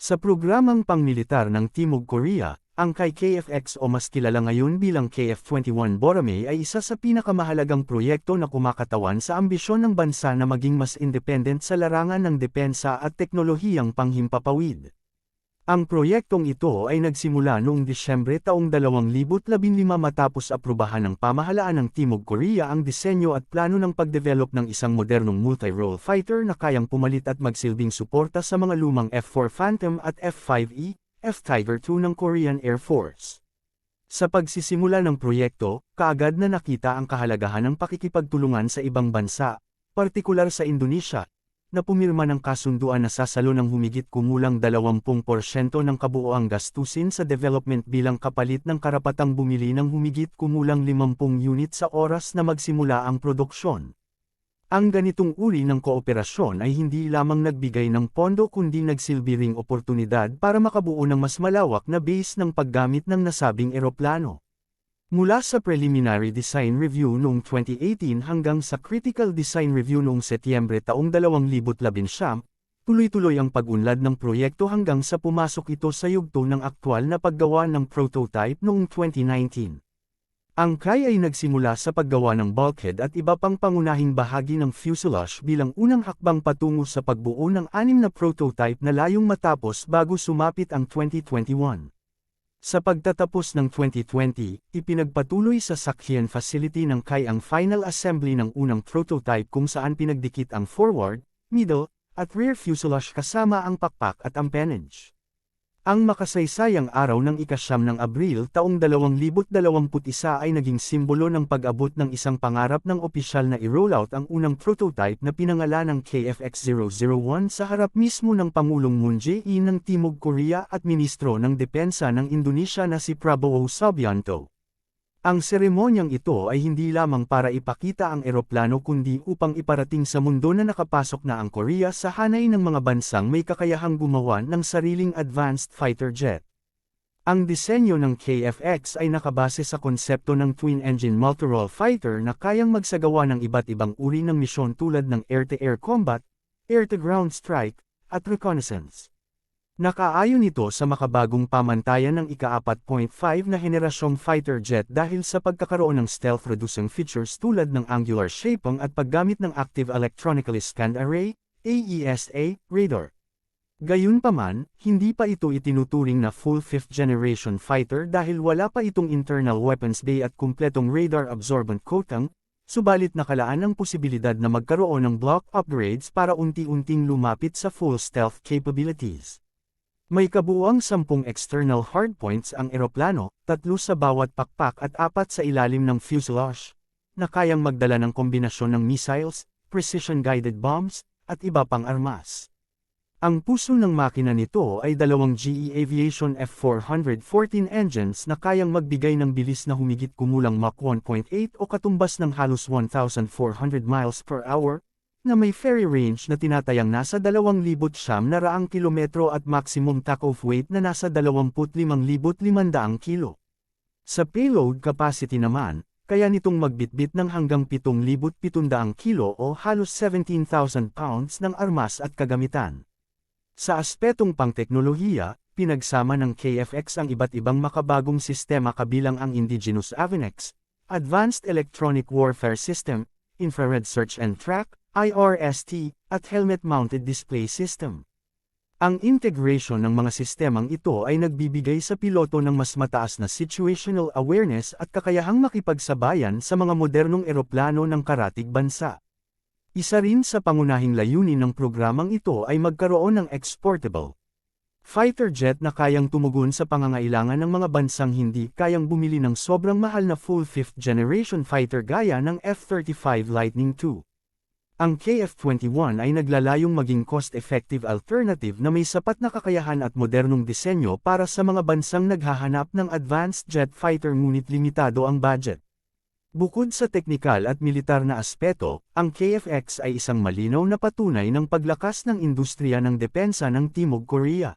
Sa programang pangmilitar ng Timog Korea, ang kay KFX o mas kilala ngayon bilang KF-21 Borame ay isa sa pinakamahalagang proyekto na kumakatawan sa ambisyon ng bansa na maging mas independent sa larangan ng depensa at teknolohiyang panghimpapawid. Ang proyektong ito ay nagsimula noong Disyembre taong 2015 matapos aprubahan ng pamahalaan ng Timog Korea ang disenyo at plano ng pagdevelop ng isang modernong multi-role fighter na kayang pumalit at magsilbing suporta sa mga lumang F-4 Phantom at F-5E, F-Tiger II ng Korean Air Force. Sa pagsisimula ng proyekto, kaagad na nakita ang kahalagahan ng pakikipagtulungan sa ibang bansa, partikular sa Indonesia, na pumirma ng kasunduan na sasalo ng humigit kumulang 20% ng kabuoang gastusin sa development bilang kapalit ng karapatang bumili ng humigit kumulang 50 unit sa oras na magsimula ang produksyon. Ang ganitong uri ng kooperasyon ay hindi lamang nagbigay ng pondo kundi nagsilbi ring oportunidad para makabuo ng mas malawak na base ng paggamit ng nasabing eroplano. Mula sa Preliminary Design Review noong 2018 hanggang sa Critical Design Review noong Setyembre taong 2019, tuloy-tuloy ang pag-unlad ng proyekto hanggang sa pumasok ito sa yugto ng aktwal na paggawa ng prototype noong 2019. Ang KAI ay nagsimula sa paggawa ng bulkhead at iba pang pangunahing bahagi ng fuselage bilang unang hakbang patungo sa pagbuo ng anim na prototype na layong matapos bago sumapit ang 2021. Sa pagtatapos ng 2020, ipinagpatuloy sa Sakhian facility ng KAI ang final assembly ng unang prototype kung saan pinagdikit ang forward, middle, at rear fuselage kasama ang pakpak at empennage. Ang makasaysayang araw ng ikasyam ng Abril taong 2021 ay naging simbolo ng pag-abot ng isang pangarap ng opisyal na i-rollout ang unang prototype na pinangalan ng KFX-001 sa harap mismo ng Pangulong Moon Jae-in ng Timog Korea at Ministro ng Depensa ng Indonesia na si Prabowo Subianto. Ang seremonyang ito ay hindi lamang para ipakita ang eroplano kundi upang iparating sa mundo na nakapasok na ang Korea sa hanay ng mga bansang may kakayahang gumawa ng sariling advanced fighter jet. Ang disenyo ng KFX ay nakabase sa konsepto ng twin-engine multirole fighter na kayang magsagawa ng iba't ibang uri ng misyon tulad ng air-to-air -air combat, air-to-ground strike, at reconnaissance. Nakaayon ito sa makabagong pamantayan ng ika-4.5 na henerasyong fighter jet dahil sa pagkakaroon ng stealth-reducing features tulad ng angular shaping at paggamit ng Active Electronically Scanned Array, AESA, radar. Gayunpaman, hindi pa ito itinuturing na full 5th generation fighter dahil wala pa itong internal weapons bay at kumpletong radar absorbent coating, subalit nakalaan ang posibilidad na magkaroon ng block upgrades para unti-unting lumapit sa full stealth capabilities. May kabuuang sampung external hardpoints ang eroplano, tatlo sa bawat pakpak at apat sa ilalim ng fuselage, na kayang magdala ng kombinasyon ng missiles, precision-guided bombs, at iba pang armas. Ang puso ng makina nito ay dalawang GE Aviation F414 engines na kayang magbigay ng bilis na humigit kumulang Mach 1.8 o katumbas ng halos 1,400 miles per hour, na may ferry range na tinatayang nasa 2,000 na raang kilometro at maximum takeoff weight na nasa 25,500 kilo. Sa payload capacity naman, kaya nitong magbitbit ng hanggang 7,700 kilo o halos 17,000 pounds ng armas at kagamitan. Sa aspetong pangteknolohiya, pinagsama ng KFX ang iba't ibang makabagong sistema kabilang ang indigenous Avenex, Advanced Electronic Warfare System, Infrared Search and Track, IRST, at helmet-mounted display system. Ang integration ng mga sistemang ito ay nagbibigay sa piloto ng mas mataas na situational awareness at kakayahang makipagsabayan sa mga modernong eroplano ng karatig bansa. Isa rin sa pangunahing layunin ng programang ito ay magkaroon ng exportable fighter jet na kayang tumugon sa pangangailangan ng mga bansang hindi kayang bumili ng sobrang mahal na full 5th generation fighter gaya ng F-35 Lightning II. Ang KF-21 ay naglalayong maging cost-effective alternative na may sapat na kakayahan at modernong disenyo para sa mga bansang naghahanap ng advanced jet fighter ngunit limitado ang budget. Bukod sa teknikal at militar na aspeto, ang KFX ay isang malinaw na patunay ng paglakas ng industriya ng depensa ng Timog Korea.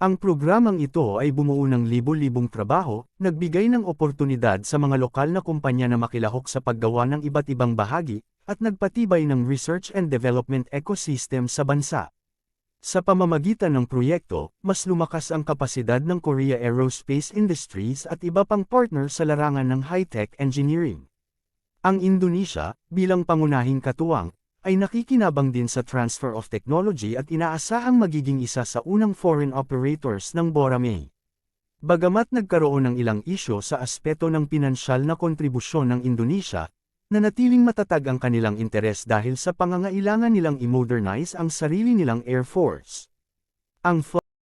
Ang programang ito ay bumuo ng libo-libong trabaho, nagbigay ng oportunidad sa mga lokal na kumpanya na makilahok sa paggawa ng iba't ibang bahagi, at nagpatibay ng research and development ecosystem sa bansa. Sa pamamagitan ng proyekto, mas lumakas ang kapasidad ng Korea Aerospace Industries at iba pang partner sa larangan ng high-tech engineering. Ang Indonesia, bilang pangunahing katuwang, ay nakikinabang din sa transfer of technology at inaasahang magiging isa sa unang foreign operators ng Boracay. Bagamat nagkaroon ng ilang isyo sa aspeto ng pinansyal na kontribusyon ng Indonesia, nanatiling matatag ang kanilang interes dahil sa pangangailangan nilang i-modernize ang sarili nilang Air Force. Ang